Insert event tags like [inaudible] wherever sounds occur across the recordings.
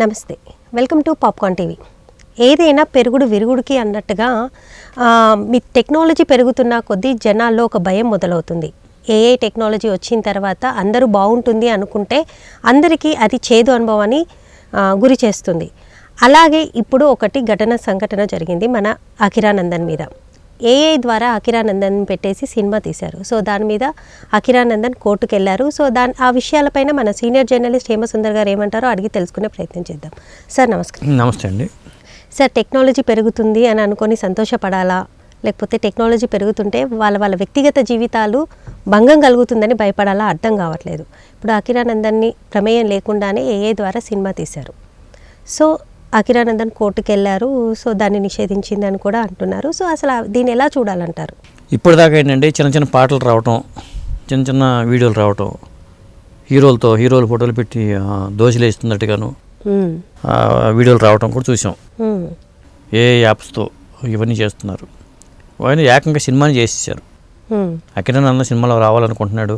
నమస్తే. Welcome to popcorn TV. ఏదైనా పెరుగుడు విరుగుడికి అన్నట్టుగా మీ టెక్నాలజీ పెరుగుతున్న కొద్దీ జనాల్లో ఒక భయం మొదలవుతుంది. ఏఐ టెక్నాలజీ వచ్చిన తర్వాత అందరూ బాగుంటుంది అనుకుంటే అందరికీ అది చేదు అనుభవాన్ని గురి చేస్తుంది. అలాగే ఇప్పుడు ఒకటి ఘటన సంఘటన జరిగింది మన అఖిరానందన్ మీద. ఏఐ ద్వారా అఖిరానందన్ పెట్టేసి సినిమా తీశారు. సో దాని మీద అఖిరానందన్ కోర్టుకు వెళ్ళారు సో దాని ఆ విషయాలపైన మన సీనియర్ జర్నలిస్ట్ హేమసుందర్ గారు ఏమంటారో అడిగి తెలుసుకునే ప్రయత్నం చేద్దాం. సార్ నమస్కారం. నమస్తే అండి. సార్ టెక్నాలజీ పెరుగుతుంది అని అనుకొని సంతోషపడాలా? లేకపోతే టెక్నాలజీ పెరుగుతుంటే వాళ్ళ వాళ్ళ వ్యక్తిగత జీవితాలు భంగం కలుగుతుందని భయపడాలా? అర్థం కావట్లేదు. ఇప్పుడు అఖిరానందన్ని ప్రమేయం లేకుండానే ఏఐ ద్వారా సినిమా తీశారు. సో అఖిరానందన్ కోర్టుకు వెళ్ళారు సో దాన్ని నిషేధించిందని కూడా అంటున్నారు. సో అసలు దీన్ని ఎలా చూడాలంటారు? ఇప్పటిదాకా ఏంటంటే చిన్న చిన్న పాటలు రావటం చిన్న చిన్న వీడియోలు రావటం హీరోలతో హీరోల ఫోటోలు పెట్టి ఆ, దోశలు వేస్తున్నట్టుగాను మ్మ్. ఆ, వీడియోలు రావటం కూడా చూసాం. ఏ యాప్స్తో ఇవన్నీ చేస్తున్నారు. ఆయన ఏకంగా సినిమాని చేసేసారు అన్న సినిమాలో రావాలనుకుంటున్నాడు.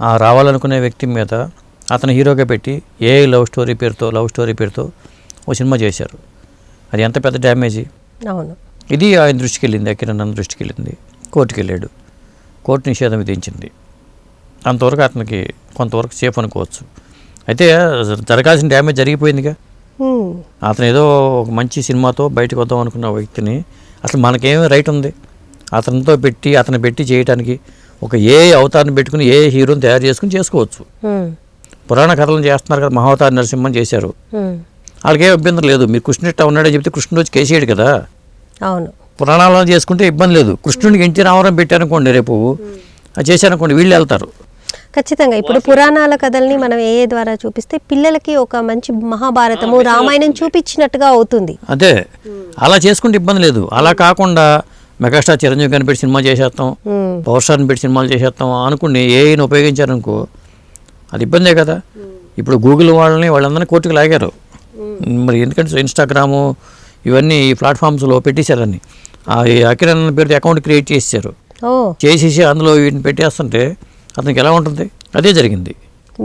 ఆ రావాలనుకునే వ్యక్తి మీద అతను హీరోగా పెట్టి ఏ లవ్ స్టోరీ పేరుతో లవ్ స్టోరీ పేరుతో ఓ సినిమా చేశారు. అది ఎంత పెద్ద డ్యామేజీ? అవును. ఇది ఆయన దృష్టికి వెళ్ళింది అకిరణ్ దృష్టికి వెళ్ళింది కోర్టుకి వెళ్ళాడు కోర్టు నిషేధం విధించింది. అంతవరకు అతనికి కొంతవరకు సేఫ్ అనుకోవచ్చు. అయితే జరగాల్సిన డ్యామేజ్ జరిగిపోయిందిగా. అతను ఏదో ఒక మంచి సినిమాతో బయటకు వద్దాం అనుకున్న వ్యక్తిని అసలు మనకేమి రైట్ ఉంది. అతనితో పెట్టి అతను పెట్టి చేయడానికి ఒక ఏ అవతారం పెట్టుకుని ఏ హీరోని తయారు చేసుకుని చేసుకోవచ్చు. పురాణ కథలను చేస్తున్నారు కదా మహావతార నరసింహని చేశారు. వాళ్ళకి ఇబ్బంది లేదు. మీరు కృష్ణుడిట ఉన్నాడని చెప్తే కృష్ణుడు వచ్చి కేసేయడు కదా. అవును. పురాణాలను చేసుకుంటే ఇబ్బంది లేదు. కృష్ణుడికి ఎన్టీ రామారావు పెట్టారనుకోండి రేపు అది చేశారనుకోండి వీళ్ళు వెళ్తారు. ఖచ్చితంగా. ఇప్పుడు పురాణాల కథల్ని మనం ఏ ద్వారా చూపిస్తే పిల్లలకి ఒక మంచి మహాభారతము రామాయణం చూపించినట్టుగా అవుతుంది. అదే. అలా చేసుకుంటే ఇబ్బంది లేదు. అలా కాకుండా మెగాస్టార్ చిరంజీవి గారిని పెట్టి సినిమా చేసేస్తాం. పవర్ స్టార్ని పెట్టి సినిమాలు చేసేస్తాం అనుకుని ఏఐని ఉపయోగించారనుకో అది ఇబ్బందే కదా. ఇప్పుడు గూగుల్ వాళ్ళని వాళ్ళందరినీ కోర్టుకు లాగారు. మరి ఎందుకంటే ఇన్స్టాగ్రాము ఇవన్నీ ఈ ప్లాట్ఫామ్స్లో పెట్టేశారని. ఆ అకిరణ్ పేరుతో అకౌంట్ క్రియేట్ చేసేసారు ఓ. చేసేసి అందులో వీటిని పెట్టేస్తుంటే అతనికి ఎలా ఉంటుంది? అదే జరిగింది.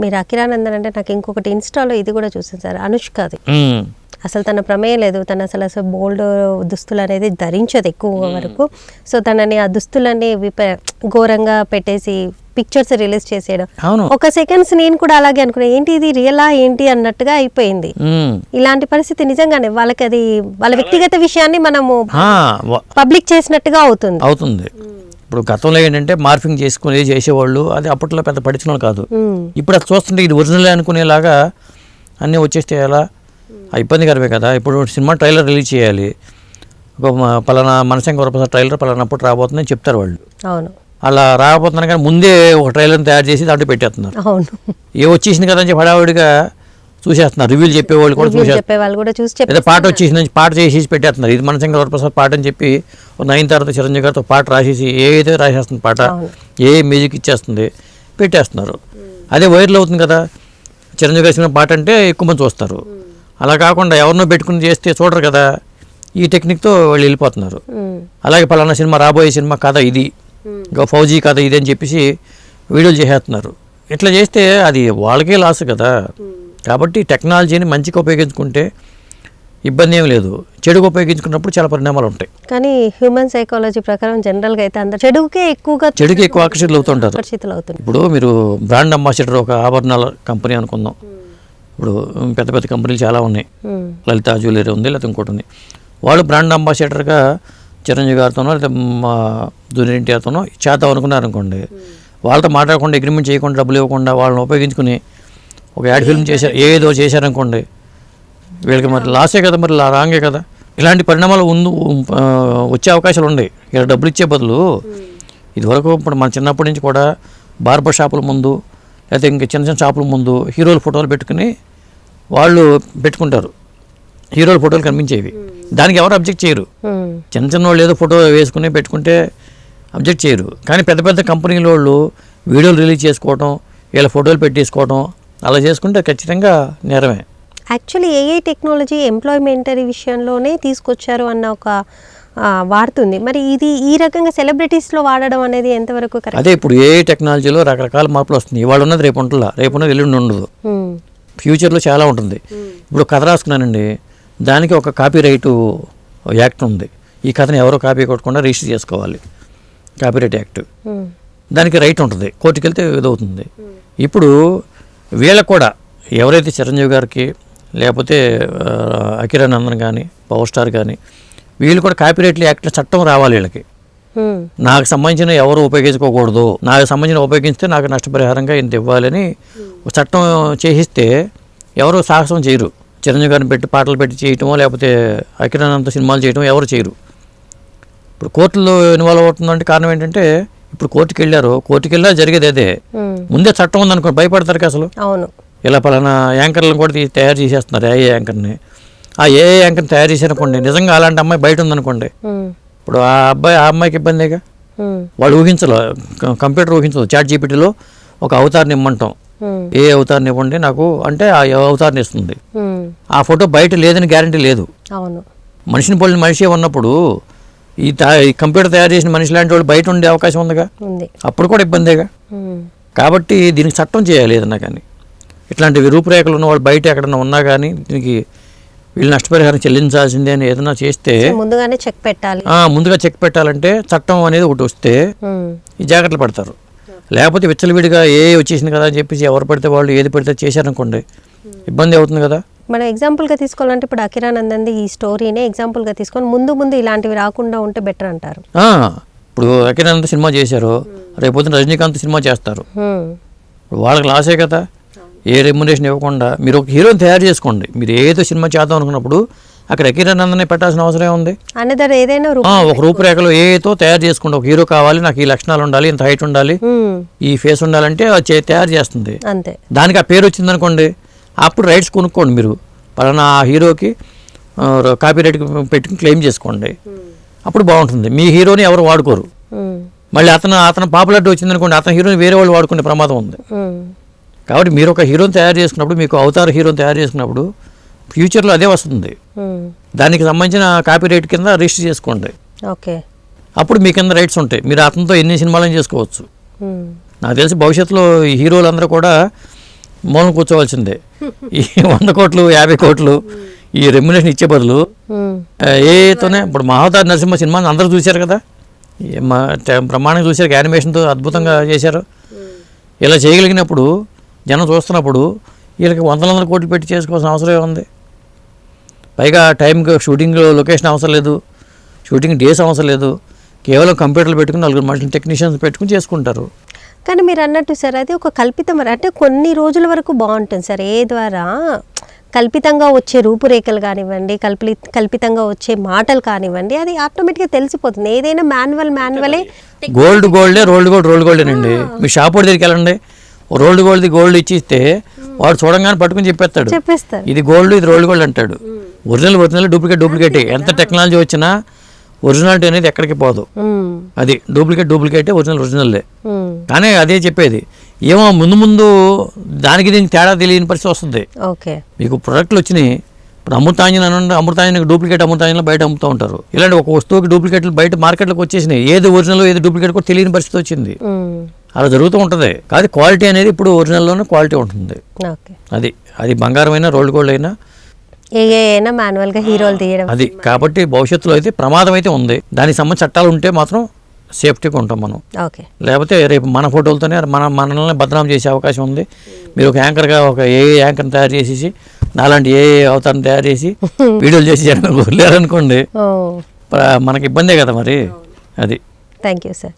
మీరు అఖిరానందన్ అంటే నాకు ఇంకొకటి ఇన్స్టాలో ఇది కూడా చూసాను సార్ అనుష్కది. అసలు తన ప్రమేయం లేదు తను అసలు అసలు బోల్డ్ దుస్తులు అనేది ధరించదు ఎక్కువ వరకు. సో తనని ఆ దుస్తులన్నీ విప ఘోరంగా పెట్టేసి పిక్చర్స్ రిలీజ్ చేసేయడం. ఒక సెకండ్స్ నేను కూడా అలాగే అనుకున్నా ఏంటి ఇది రియలా ఏంటి అన్నట్టుగా అయిపోయింది. ఇలాంటి పరిస్థితి నిజంగానే వాళ్ళకి అది వాళ్ళ వ్యక్తిగత విషయాన్ని మనము పబ్లిక్ చేసినట్టుగా అవుతుంది. అవుతుంది. ఇప్పుడు గతంలో ఏంటంటే మార్ఫింగ్ చేసుకుని చేసేవాళ్ళు అది అప్పట్లో పెద్ద పడిచిన కాదు. ఇప్పుడు అది చూస్తుంటే ఇది ఒరిజినల్ అనుకునేలాగా అన్నీ వచ్చేస్తే ఎలా? ఆ ఇబ్బందికరమే కదా. ఇప్పుడు సినిమా ట్రైలర్ రిలీజ్ చేయాలి. ఒక పలానా మనశంకర వరప్రసాద్ ట్రైలర్ పలానప్పుడు రాబోతుందని చెప్తారు వాళ్ళు. అవును. అలా రాబోతున్నారు కానీ ముందే ఒక ట్రైలర్ని తయారు చేసి దాంట్లో పెట్టేస్తున్నారు. అవును. ఏ వచ్చేసింది కదా అని చెప్పి హడావుడిగా చూసేస్తున్నారు. రివ్యూలు చెప్పేవాళ్ళు కూడా రివ్యూలు చూసేస్తున్నారు చెప్పే వాళ్ళు కూడా చూసి చెప్పి పాట వచ్చేసింది పాట చేసేసి పెట్టేస్తున్నారు. ఇది మనశంకర వరప్రసాద్ పాట అని చెప్పి నైన్ తర్వాత చిరంజీవి గారితో పాట రాసేసి ఏ అయితే రాసేస్తుంది పాట. ఏ మ్యూజిక్ ఇచ్చేస్తుంది పెట్టేస్తున్నారు. అదే వైరల్ అవుతుంది కదా. చిరంజీవి గారి సినిమా పాట అంటే ఎక్కువ మంది చూస్తారు. అలా కాకుండా ఎవరినో పెట్టుకుని చేస్తే చూడరు కదా. ఈ టెక్నిక్తో వాళ్ళు వెళ్ళిపోతున్నారు. ఉమ్, అలాగే పలానా సినిమా రాబోయే సినిమా కథ ఇది. ఇంకా ఫౌజీ కథ ఇది అని చెప్పేసి వీడియోలు చేసేస్తున్నారు. ఇట్లా చేస్తే అది వాళ్ళకే లాస్ కదా. కాబట్టి టెక్నాలజీని మంచిగా ఉపయోగించుకుంటే ఇబ్బంది ఏం లేదు. చెడుగా ఉపయోగించుకున్నప్పుడు చాలా పరిణామాలు ఉంటాయి. కానీ హ్యూమన్ సైకాలజీ ప్రకారం జనరల్గా అయితే అందరు చెడుకే ఎక్కువగా చెడుకి ఎక్కువ ఆకర్షితులు అవుతుంటారు. ఆకర్షితులు అవుతుంది ఇప్పుడు మీరు బ్రాండ్ అంబాసిడర్ ఒక ఆభరణాల కంపెనీ అనుకుందాం. ఇప్పుడు పెద్ద పెద్ద కంపెనీలు చాలా ఉన్నాయి. ఉమ్, లలిత జ్యువెలరీ ఉంది లేకపోతే ఇంకోటి ఉంది. వాళ్ళు బ్రాండ్ అంబాసిడర్గా చిరంజీవి గారితోనో లేదా మా ఎన్టీఆర్తోనో చేద్దాం అనుకున్నారు అనుకోండి వాళ్ళతో మాట్లాడకుండా అగ్రిమెంట్ చేయకుండా డబ్బులు ఇవ్వకుండా వాళ్ళని ఉపయోగించుకుని ఒక యాడ్ ఫిల్మ్ చేశారు ఏదో చేశారనుకోండి. వీళ్ళకి మరి లాసే కదా మరి రాంగే కదా. ఇలాంటి పరిణామాలు ఉందు వచ్చే అవకాశాలు ఉన్నాయి ఇలా డబ్బులు ఇచ్చే బదులు ఇదివరకు ఇప్పుడు మన చిన్నప్పటి నుంచి కూడా బార్బర్ షాపుల ముందు లేకపోతే ఇంకా చిన్న చిన్న షాపుల ముందు హీరోల ఫోటోలు పెట్టుకుని వాళ్ళు పెట్టుకుంటారు. హీరోల ఫోటోలు కనిపించేవి. దానికి ఎవరు అబ్జెక్ట్ చేయరు. చిన్న చిన్న వాళ్ళు ఏదో ఫోటో వేసుకుని పెట్టుకుంటే అబ్జెక్ట్ చేయరు. కానీ పెద్ద పెద్ద కంపెనీల వాళ్ళు వీడియోలు రిలీజ్ చేసుకోవడం వీళ్ళ ఫోటోలు పెట్టేసుకోవడం అలా చేసుకుంటే ఖచ్చితంగా నేరమే. యాక్చువల్లీ ఏఐ టెక్నాలజీ ఎంప్లాయ్మెంటరీ విషయంలోనే తీసుకొచ్చారు అన్న ఒక వాడుతుంది మరి ఇది ఈ రకంగా సెలబ్రిటీస్లో వాడడం అనేది ఎంతవరకు అదే ఇప్పుడు ఏ టెక్నాలజీలో రకరకాల మార్పులు వస్తుంది ఇవాళ ఉన్నది రేపు ఉంటుందా? రేపు ఉన్నది ఎల్లుండి ఉండదు. ఫ్యూచర్లో చాలా ఉంటుంది. ఇప్పుడు కథ రాసుకున్నానండి. దానికి ఒక కాపీ రైటు యాక్ట్ ఉంది. ఈ కథను ఎవరో కాపీ కొట్టకుండా రిజిస్టర్ చేసుకోవాలి. Copyright act. దానికి రైట్ ఉంటుంది. కోర్టుకి వెళ్తే ఇదవుతుంది. ఇప్పుడు వీళ్ళకు కూడా ఎవరైతే చిరంజీవి గారికి లేకపోతే ఆ, అకిరానందన్ కానీ పవర్ స్టార్ కానీ వీళ్ళు కూడా కాపీరైట్ యాక్ట్ చట్టం రావాలి వీళ్ళకి. నాకు సంబంధించిన ఎవరు ఉపయోగించుకోకూడదు. నాకు సంబంధించిన ఉపయోగిస్తే నాకు నష్టపరిహారంగా ఇంత ఇవ్వాలని చట్టం చేసిస్తే ఎవరు సాహసం చేయరు. చిరంజీవి గారిని పెట్టి పాటలు పెట్టి చేయటమో లేకపోతే అకిరానంత సినిమాలు చేయటం ఎవరు చేయరు. ఇప్పుడు కోర్టులో ఇన్వాల్వ్ అవుతుందంటే కారణం ఏంటంటే ఇప్పుడు కోర్టుకి వెళ్ళారు కోర్టుకి వెళ్ళా జరిగేది అదే. ముందే చట్టం ఉందనుకో భయపడతారు కదా అసలు. అవును. ఇలా పలానా యాంకర్లను కూడా తయారు చేసేస్తున్నారు ఏ యాంకర్ని. ఆ ఏ యాంకర్ని తయారు చేశారనుకోండి నిజంగా అలాంటి అమ్మాయి బయట ఉందనుకోండి. ఇప్పుడు ఆ అబ్బాయి ఆ అమ్మాయికి ఇబ్బందిగా? వాళ్ళు ఊహించలే. కంప్యూటర్ ఊహించదు. చాట్ జీపీటీలో ఒక అవతారాన్ని ఇమ్మంటాం. ఏ అవతారాన్ని ఇవ్వండి నాకు అంటే ఆ అవతారాన్ని ఇస్తుంది. ఆ ఫోటో బయట లేదని గ్యారంటీ లేదు. మనిషిని పోలిన మనిషి ఉన్నప్పుడు ఈ కంప్యూటర్ తయారు చేసిన మనిషి లాంటి వాళ్ళు బయట ఉండే అవకాశం ఉందిగా? ఉంది. అప్పుడు కూడా ఇబ్బందేగా? కాబట్టి దీనికి చట్టం చేయాలి ఏదన్నా కానీ. ఇట్లాంటి రూపురేఖలు ఉన్న వాళ్ళు బయట ఎక్కడన్నా ఉన్నా కానీ దీనికి వీళ్ళు నష్టపరిహారం చెల్లించాల్సిందే అని ఏదైనా చేస్తే ముందుగానే చెక్ పెట్టాలి. ముందుగా చెక్ పెట్టాలంటే చట్టం అనేది ఒకటి వస్తే ఈ జాగ్రత్తలు పడతారు. లేకపోతే విచ్చలవిడిగా ఏ వచ్చేసింది కదా అని చెప్పేసి ఎవరు పడితే వాళ్ళు ఏది పడితే చేశారనుకోండి ఇబ్బంది అవుతుంది కదా? మనం ఎగ్జాంపుల్గా తీసుకోవాలంటే ఇప్పుడు అకిరానందంది ఈ స్టోరీనే ఎగ్జాంపుల్గా తీసుకొని ముందు ముందు ఇలాంటివి రాకుండా ఉంటే బెటర్ అంటారు. ఇప్పుడు అఖిరానంద సినిమా చేశారు. రేపొద్దున రజనీకాంత్ సినిమా చేస్తారు. ఇప్పుడు వాళ్ళకి లాసే కదా? ఏ రెమ్యునేషన్ ఇవ్వకుండా మీరు ఒక హీరోని తయారు చేసుకోండి. మీరు ఏదో సినిమా చేద్దాం అనుకున్నప్పుడు అక్కడ అఖిరానందనే పెట్టాల్సిన అవసరం ఉంది ఏదైనా ఒక రూపురేఖలు ఏతో తయారు చేసుకోండి ఒక హీరో కావాలి నాకు ఈ లక్షణాలు ఉండాలి ఇంత హైట్ ఉండాలి ఉమ్, ఈ ఫేస్ ఉండాలంటే తయారు చేస్తుంది. అంతే. దానికి ఆ పేరు వచ్చిందనుకోండి అప్పుడు రైట్స్ కొనుక్కోండి మీరు. పలానా ఆ హీరోకి కాపీ రైట్ పెట్టుకుని క్లెయిమ్ చేసుకోండి. అప్పుడు బాగుంటుంది. మీ హీరోని ఎవరు వాడుకోరు. ఉమ్, మళ్ళీ అతను అతను పాపులారిటీ వచ్చిందనుకోండి అతని హీరోని వేరే వాళ్ళు వాడుకునే ప్రమాదం ఉంది. ఉమ్, కాబట్టి మీరు ఒక హీరోని తయారు చేసుకున్నప్పుడు మీకు అవతార హీరోని తయారు చేసుకున్నప్పుడు ఫ్యూచర్లో అదే వస్తుంది. దానికి సంబంధించిన కాపీ రైట్ కింద రిజిస్టర్ చేసుకోండి. ఓకే. అప్పుడు మీ కింద రైట్స్ ఉంటాయి. మీరు అతనితో ఎన్ని సినిమాలను చేసుకోవచ్చు. నాకు తెలిసి భవిష్యత్తులో ఈ హీరోలందరూ కూడా మూలం కూర్చోవాల్సిందే. ఈ వంద కోట్లు యాభై కోట్లు ఈ రెమ్యునేషన్ ఇచ్చే బదులు ఏతోనే ఇప్పుడు మహావతార నరసింహ సినిమాని అందరూ చూశారు కదా? మా ట- బ్రహ్మాండంగా చూశారు యానిమేషన్తో అద్భుతంగా చేశారు. ఇలా చేయగలిగినప్పుడు జనం చూస్తున్నప్పుడు వీళ్ళకి వందల వందల కోట్లు పెట్టి చేసుకోవాల్సిన అవసరం ఉంది? పైగా టైంకి షూటింగ్ లొకేషన్ అవసరం లేదు. షూటింగ్ డేస్ అవసరం లేదు. కేవలం కంప్యూటర్లు పెట్టుకుని నలుగురు మనుషులు టెక్నీషియన్స్ పెట్టుకుని చేసుకుంటారు. కానీ మీరు అన్నట్టు సార్ అది ఒక కల్పితం అంటే కొన్ని రోజుల వరకు బాగుంటుంది సార్. ఏ ద్వారా? కల్పితంగా వచ్చే రూపురేఖలు కానివ్వండి కల్పి కల్పితంగా వచ్చే మాటలు కానివ్వండి అది ఆటోమేటిక్గా తెలిసిపోతుంది. ఏదైనా మాన్యువల్ మాన్యువలే గోల్డ్ గోల్డే రోల్డ్ గోల్డ్ రోల్డ్ గోల్డేనండి. మీ షాప్ వాడి దగ్గరికి వెళ్ళండి. రోల్డ్ గోల్డ్ది గోల్డ్ ఇచ్చిస్తే వాడు చూడంగానే పట్టుకుని చెప్పేస్తాడు. చెప్పేస్తారు. ఇది గోల్డ్ ఇది రోల్డ్ గోల్డ్ అంటాడు. Original original duplicate duplicate. ఎంత టెక్నాలజీ వచ్చినా ఒరిజినాలిటీ అనేది ఎక్కడికి పోదు. అది డూప్లికేట్ డూప్లికేటే ఒరిజినల్ ఒరిజినల్లే. ఉమ్, కానీ అదే చెప్పేది. ఏమో ముందు ముందు దానికి దీనికి తేడా తెలియని పరిస్థితి వస్తుంది. ఓకే. మీకు ప్రొడక్ట్లు వచ్చినాయి. ఇప్పుడు అమృతాంజన్ అని అమృతాంజన్ డూప్లికేట్ అమృతాంజన్లు బయట అమ్ముతూ ఉంటారు. ఇలాంటి ఒక వస్తువుకి డూప్లికేట్లు బయట మార్కెట్లోకి వచ్చేసినాయి. ఏది ఒరిజినల్ ఏది డూప్లికేట్ కూడా తెలియని పరిస్థితి వచ్చింది. అలా జరుగుతూ ఉంటుంది. కాదు క్వాలిటీ అనేది ఇప్పుడు ఒరిజినల్లోనే క్వాలిటీ ఉంటుంది. అది అది బంగారం అయినా రోల్డ్ గోల్డ్ అయినా. మాన్యువల్గా హీరోలు తీయడం అది. కాబట్టి భవిష్యత్తులో అయితే ప్రమాదం అయితే ఉంది. దానికి సంబంధించి చట్టాలు ఉంటే మాత్రం సేఫ్టీగా ఉంటాం మనం. ఓకే. లేకపోతే రేపు మన ఫోటోలతోనే మన మనల్ని బదనాం చేసే అవకాశం ఉంది. మీరు ఒక యాంకర్గా ఒక ఏ యాంకర్ని తయారు చేసేసి నాలాంటి ఏ అవతారం తయారు చేసి [laughs] వీడియోలు చేసి ప్ర- మనకి ఇబ్బందే కదా మరి. అది. Thank you sir.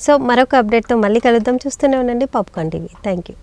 సో మరొక అప్డేట్తో మళ్ళీ కలుద్దాం. చూస్తూనే ఉండండి. Popcorn TV. Thank you.